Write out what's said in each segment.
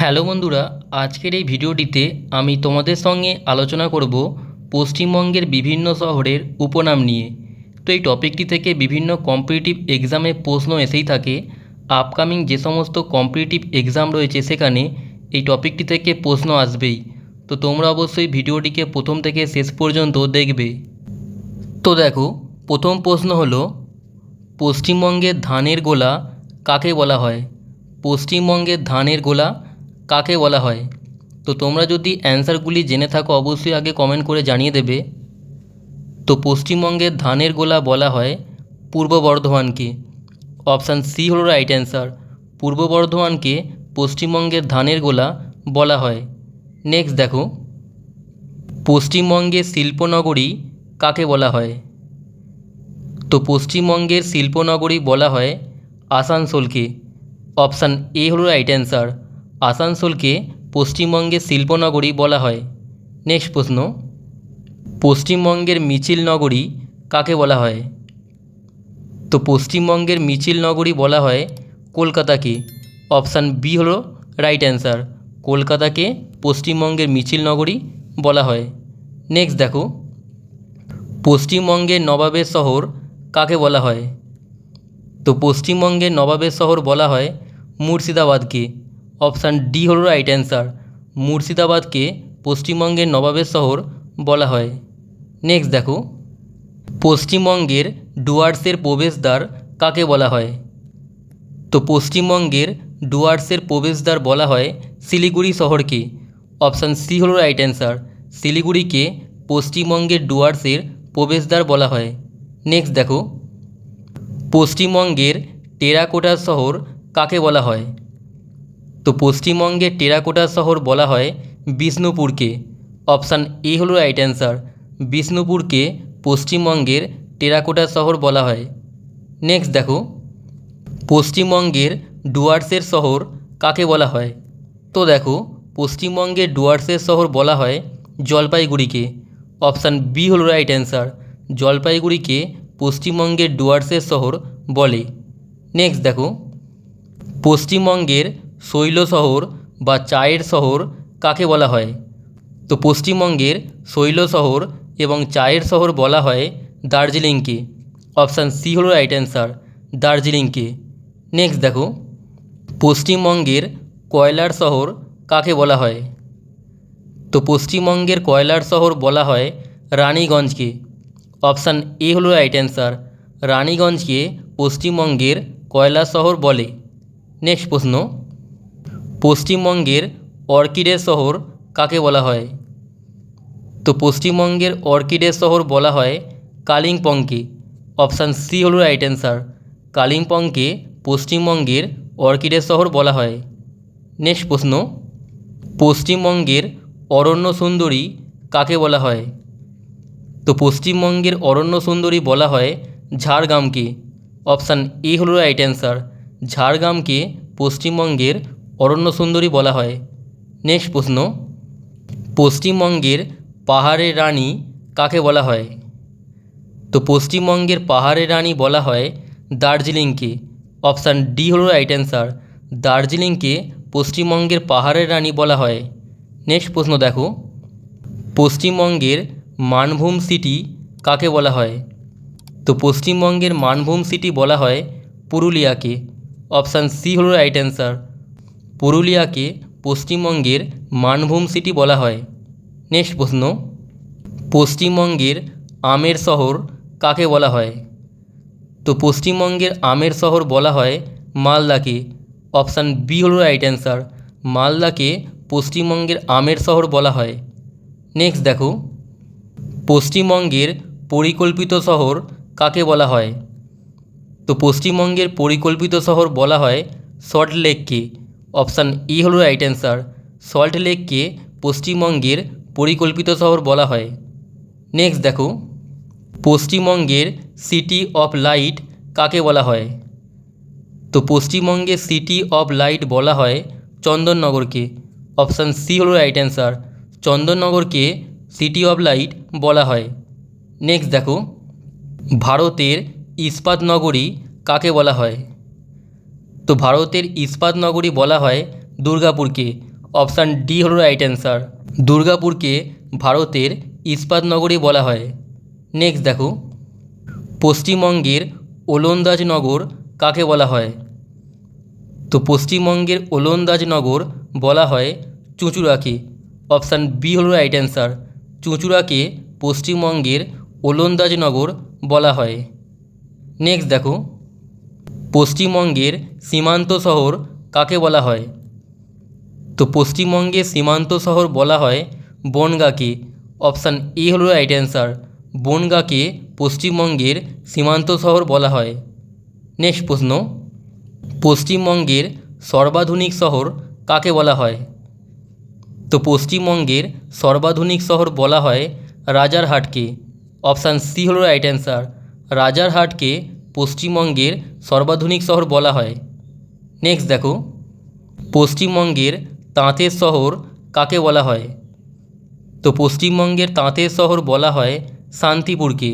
Hello বন্ধুরা, আজকের এই ভিডিওটিতে আমি তোমাদের সঙ্গে আলোচনা করব পশ্চিমবঙ্গের বিভিন্ন শহরের উপনাম নিয়ে। তো এই টপিকটি থেকে বিভিন্ন কম্পিটিটিভ এক্সামে প্রশ্ন এসেই থাকে। আপকামিং যে সমস্ত কম্পিটিটিভ এক্সাম রয়েছে সেখানে এই টপিকটি থেকে প্রশ্ন আসবেই। তো তোমরা অবশ্যই ভিডিওটিকে প্রথম থেকে শেষ পর্যন্ত দেখবে। তো দেখো, প্রথম প্রশ্ন হলো, পশ্চিমবঙ্গের ধানের গোলা কাকে বলা হয়? পশ্চিমবঙ্গের ধানের গোলা কাকে বলা হয়? তো তোমরা যদি অ্যান্সারগুলি জেনে থাকো, অবশ্যই আগে কমেন্ট করে জানিয়ে দেবে। তো পশ্চিমবঙ্গের ধানের গোলা বলা হয় পূর্ব বর্ধমানকে। অপশান সি হলো রাইট অ্যান্সার পূর্ব বর্ধমানকে পশ্চিমবঙ্গের ধানের গোলা বলা হয়। নেক্সট দেখো। পশ্চিমবঙ্গের শিল্পনগরী কাকে বলা হয়? তো পশ্চিমবঙ্গের শিল্পনগরী বলা হয় আসানসোলকে। অপশান এ হলো রাইট অ্যান্সার আসানসোলকে পশ্চিমবঙ্গের শিল্পনগরী বলা হয়। নেক্সট প্রশ্ন। পশ্চিমবঙ্গের মিছিল নগরী কাকে বলা হয়? তো পশ্চিমবঙ্গের মিছিল নগরী বলা হয় কলকাতাকে। অপশান বি হলো রাইট অ্যান্সার কলকাতাকে পশ্চিমবঙ্গের মিছিল নগরী বলা হয়। নেক্সট দেখো। পশ্চিমবঙ্গের নবাবের শহর কাকে বলা হয়? তো পশ্চিমবঙ্গের নবাবের শহর বলা হয় মুর্শিদাবাদকে। অপশান ডি হলো রাইট অ্যান্সার মুর্শিদাবাদকে পশ্চিমবঙ্গের নবাবের শহর বলা হয়। নেক্সট দেখো। পশ্চিমবঙ্গের ডুয়ার্সের প্রবেশদ্বার কাকে বলা হয়? তো পশ্চিমবঙ্গের ডুয়ার্সের প্রবেশদ্বার বলা হয় শিলিগুড়ি শহরকে। অপশান সি হলো রাইট অ্যান্সার শিলিগুড়িকে পশ্চিমবঙ্গের ডুয়ার্সের প্রবেশদ্বার বলা হয়। নেক্সট দেখো। পশ্চিমবঙ্গের টেরাকোটা শহর কাকে বলা হয়? তো পশ্চিমবঙ্গের টেরাকোটা শহর বলা হয় বিষ্ণুপুরকে। অপশান এ হলো রাইট অ্যান্সার বিষ্ণুপুরকে পশ্চিমবঙ্গের টেরাকোটা শহর বলা হয়। নেক্সট দেখো, পশ্চিমবঙ্গের ডুয়ার্সের শহর কাকে বলা হয়? তো দেখো পশ্চিমবঙ্গের ডুয়ার্সের শহর বলা হয় জলপাইগুড়িকে। অপশান বি হলো রাইট অ্যান্সার জলপাইগুড়িকে পশ্চিমবঙ্গের ডুয়ার্সের শহর বলে। নেক্সট দেখো, পশ্চিমবঙ্গের শৈল শহর বা চায়ের শহর কাকে বলা হয়? তো পশ্চিমবঙ্গের শৈল শহর এবং চায়ের শহর বলা হয় দার্জিলিংকে। অপশান সি হলো রাইট অ্যান্সার দার্জিলিংকে। নেক্সট দেখো, পশ্চিমবঙ্গের কয়লার শহর কাকে বলা হয়? তো পশ্চিমবঙ্গের কয়লার শহর বলা হয় রানীগঞ্জকে। অপশান এ হলো রাইট অ্যান্সার রানীগঞ্জকে পশ্চিমবঙ্গের কয়লা শহর বলে। নেক্সট প্রশ্ন পশ্চিমবঙ্গের অর্কিডের শহর কাকে বলা হয়? তো পশ্চিমবঙ্গের অর্কিডের শহর বলা হয় কালিম্পংকে। অপশান সি হলো রাইট অ্যান্সার কালিম্পংকে পশ্চিমবঙ্গের অর্কিডের শহর বলা হয়। নেক্সট প্রশ্ন। পশ্চিমবঙ্গের অরণ্য সুন্দরী কাকে বলা হয়? তো পশ্চিমবঙ্গের অরণ্য সুন্দরী বলা হয় ঝাড়গ্রামকে। অপশান এ হলো রাইট অ্যান্সার ঝাড়গ্রামকে পশ্চিমবঙ্গের অরণ্য সুন্দরী বলা হয়। নেক্সট প্রশ্ন, পশ্চিমবঙ্গের পাহাড়ের রানী কাকে বলা হয়? তো পশ্চিমবঙ্গের পাহাড়ের রানী বলা হয় দার্জিলিংকে। অপশান ডি হলো রাইট অ্যান্সার, দার্জিলিংকে পশ্চিমবঙ্গের পাহাড়ের রানী বলা হয়। নেক্সট প্রশ্ন দেখো, পশ্চিমবঙ্গের মানভূম সিটি কাকে বলা হয়? তো পশ্চিমবঙ্গের মানভূম সিটি বলা হয় পুরুলিয়াকে। অপশান সি হলো রাইট অ্যান্সার পুরুলিয়াকে পশ্চিমবঙ্গের মানভূম সিটি বলা হয়। নেক্সট প্রশ্ন, পশ্চিমবঙ্গের আমের শহর কাকে বলা হয়? তো পশ্চিমবঙ্গের আমের শহর বলা হয় মালদাকে। অপশান বি হলো রাইট অ্যান্সার মালদাকে পশ্চিমবঙ্গের আমের শহর বলা হয়। নেক্সট দেখো, পশ্চিমবঙ্গের পরিকল্পিত শহর কাকে বলা হয়? তো পশ্চিমবঙ্গের পরিকল্পিত শহর বলা হয় সল্ট লেককে। অপশান ই হলো রাইট অ্যান্সার সল্ট লেককে পশ্চিমবঙ্গের পরিকল্পিত শহর বলা হয়। নেক্সট দেখো, পশ্চিমবঙ্গের সিটি অফ লাইট কাকে বলা হয়? তো পশ্চিমবঙ্গের সিটি অফ লাইট বলা হয় চন্দননগরকে। অপশান সি হলো রাইট অ্যান্সার চন্দননগরকে সিটি অফ লাইট বলা হয়। নেক্সট দেখো, ভারতের ইস্পাত নগরী কাকে বলা হয়? তো ভারতের ইস্পাত নগরী বলা হয় দুর্গাপুরকে। অপশান ডি হলো রাইট অ্যান্সার দুর্গাপুরকে ভারতের ইস্পাত নগরী বলা হয়। নেক্সট দেখো। পশ্চিমবঙ্গের ওলন্দাজ নগর কাকে বলা হয়? তো পশ্চিমবঙ্গের ওলন্দাজ নগর বলা হয় চুঁচুড়াকে। অপশান বি হলো রাইট অ্যান্সার চুঁচুড়াকে পশ্চিমবঙ্গের ওলন্দাজ নগর বলা হয়। নেক্সট দেখো। পশ্চিমবঙ্গের সীমান্ত শহর কাকে বলা হয়? তো পশ্চিমবঙ্গের সীমান্ত শহর বলা হয় বনগাঁকে। অপশান এ হলো রাইট অ্যান্সার বনগাঁকে পশ্চিমবঙ্গের সীমান্ত শহর বলা হয়। নেক্সট প্রশ্ন, পশ্চিমবঙ্গের সর্বাধুনিক শহর কাকে বলা হয়? তো পশ্চিমবঙ্গের সর্বাধুনিক শহর বলা হয় রাজারহাটকে। অপশান সি হলো রাইট অ্যান্সার রাজারহাটকে পশ্চিমবঙ্গের সর্বাধুনিক শহর বলা হয়। নেক্সট দেখো। পশ্চিমবঙ্গের তাঁতের শহর কাকে বলা হয়? তো পশ্চিমবঙ্গের তাঁতের শহর বলা হয় শান্তিপুরকে।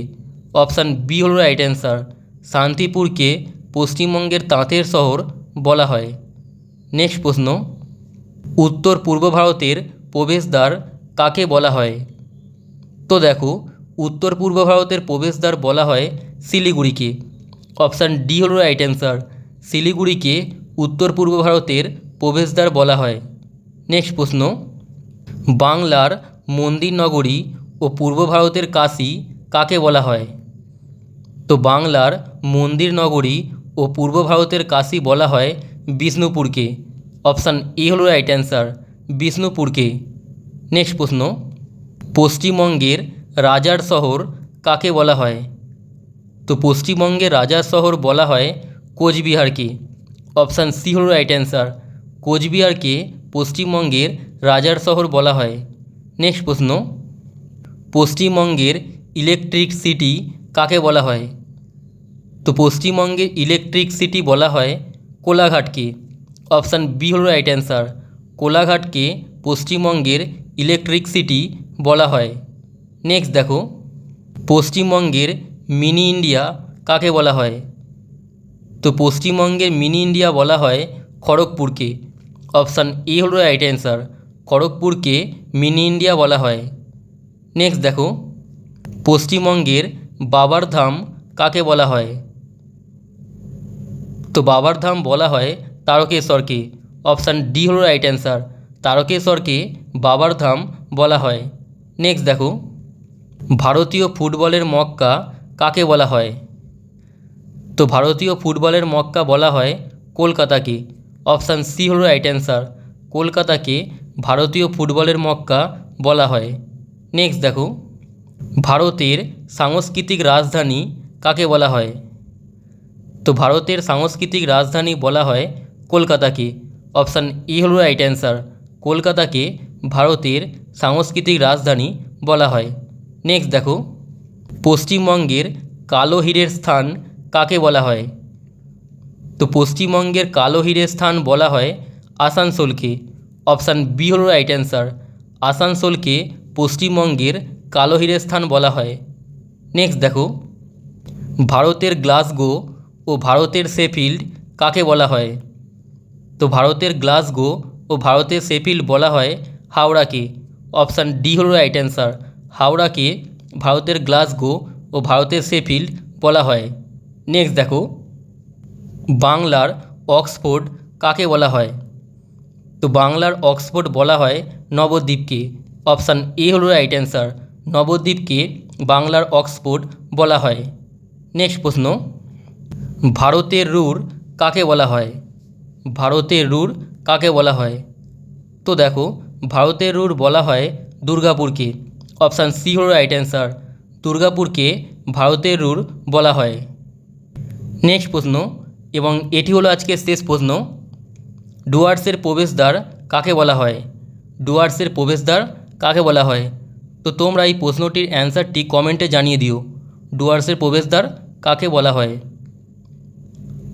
অপশান বি হলো রাইট অ্যান্সার শান্তিপুরকে পশ্চিমবঙ্গের তাঁতের শহর বলা হয়। নেক্সট প্রশ্ন। উত্তর পূর্ব ভারতের প্রবেশদ্বার কাকে বলা হয়? তো দেখো, উত্তর পূর্ব ভারতের প্রবেশদ্বার বলা হয় শিলিগুড়িকে। অপশান ডি হলো রাইট অ্যান্সার শিলিগুড়িকে উত্তর পূর্ব ভারতের প্রবেশদ্বার বলা হয়। নেক্সট প্রশ্ন। বাংলার মন্দির নগরী ও পূর্ব ভারতের কাশী কাকে বলা হয়? তো বাংলার মন্দির নগরী ও পূর্ব ভারতের কাশী বলা হয় বিষ্ণুপুরকে। অপশান এ হলো রাইট অ্যান্সার বিষ্ণুপুরকে। নেক্সট প্রশ্ন। পশ্চিমবঙ্গের রাজার শহর কাকে বলা হয়? তো পশ্চিমবঙ্গের রাজার শহর বলা হয় কোচবিহারকে। অপশান সি হলো রাইট অ্যান্সার কোচবিহারকে পশ্চিমবঙ্গের রাজার শহর বলা হয়। নেক্সট প্রশ্ন। পশ্চিমবঙ্গের ইলেকট্রিক সিটি কাকে বলা হয়? তো পশ্চিমবঙ্গের ইলেকট্রিক সিটি বলা হয় কোলাঘাটকে। অপশান বি হলো রাইট অ্যান্সার কোলাঘাটকে পশ্চিমবঙ্গের ইলেকট্রিক সিটি বলা হয়। নেক্সট দেখো। পশ্চিমবঙ্গের মিনি ইন্ডিয়া কাকে বলা হয়? তো পশ্চিমবঙ্গের মিনি ইন্ডিয়া বলা হয় খড়গপুরকে। অপশান এ হলো রাইট অ্যান্সার খড়গপুরকে মিনি ইন্ডিয়া বলা হয়। নেক্সট দেখো, পশ্চিমবঙ্গের বাবার ধাম কাকে বলা হয়? তো বাবার ধাম বলা হয় তারকেশ্বরকে। অপশান ডি হলো রাইট অ্যান্সার তারকেশ্বরকে বাবার ধাম বলা হয়। নেক্সট দেখো, ভারতীয় ফুটবলের মক্কা কাকে বলা হয়? তো ভারতীয় ফুটবলের মক্কা বলা হয় কলকাতাকে। অপশান সি হলো রাইট অ্যান্সার কলকাতাকে ভারতীয় ফুটবলের মক্কা বলা হয়। নেক্সট দেখো, ভারতের সাংস্কৃতিক রাজধানী কাকে বলা হয়? তো ভারতের সাংস্কৃতিক রাজধানী বলা হয় কলকাতাকে। অপশান ই হলো রাইট অ্যান্সার কলকাতাকে ভারতের সাংস্কৃতিক রাজধানী বলা হয়। নেক্সট দেখো পশ্চিমবঙ্গের কালো হীরের স্থান কাকে বলা হয়? তো পশ্চিমবঙ্গের কালো হীরের স্থান বলা হয় আসানসোলকে। অপশান বি হলো রাইট অ্যান্সার আসানসোলকে পশ্চিমবঙ্গের কালো হীরের স্থান বলা হয়। নেক্সট দেখো। ভারতের গ্লাসগো ও ভারতের শেফিল্ড কাকে বলা হয়? তো ভারতের গ্লাসগো ও ভারতের শেফিল্ড বলা হয় হাওড়াকে। অপশান ডি হলো রাইট অ্যান্সার হাওড়াকে ভারতের গ্লাসগো ও ভারতের শেফিল্ড বলা হয়। নেক্সট দেখো। বাংলার অক্সফোর্ড কাকে বলা হয়? তো বাংলার অক্সফোর্ড বলা হয় নবদ্বীপকে। অপশান এ হলো রাইট অ্যান্সার নবদ্বীপকে বাংলার অক্সফোর্ড বলা হয়। নেক্সট প্রশ্ন। ভারতের রুর কাকে বলা হয়? ভারতের রুর কাকে বলা হয়? তো দেখো, ভারতের রুর বলা হয় দুর্গাপুরকে। অপশান সি হলো রাইট অ্যান্সার দুর্গাপুরকে ভারতের রুর বলা হয়। নেক্সট প্রশ্ন, এবং এটি হলো আজকের শেষ প্রশ্ন, ডুয়ার্সের প্রবেশদ্বার কাকে বলা হয়? ডুয়ার্সের প্রবেশদ্বার কাকে বলা হয়? তো তোমরা এই প্রশ্নটির অ্যান্সারটি কমেন্টে জানিয়ে দিও, ডুয়ার্সের প্রবেশদ্বার কাকে বলা হয়?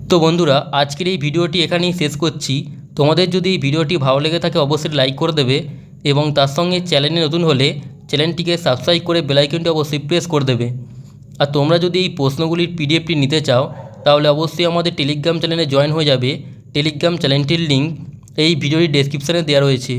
তো বন্ধুরা, আজকের এই ভিডিওটি এখানেই শেষ করছি। তোমাদের যদি এই ভিডিওটি ভালো লেগে থাকে, অবশ্যই লাইক করে দেবে, এবং তার সঙ্গে চ্যানেলে নতুন হলে চ্যানেলটিকে সাবস্ক্রাইব করে বেলাইকনটি অবশ্যই প্রেস করে দেবে। আর তোমরা যদি এই প্রশ্নগুলির পিডিএফটি নিতে চাও, তাহলে অবশ্যই আমাদের টেলিগ্রাম চ্যানেলে জয়েন হয়ে যাবে। টেলিগ্রাম চ্যানেলটির লিঙ্ক এই ভিডিওটি ডেসক্রিপশানে দেওয়া রয়েছে।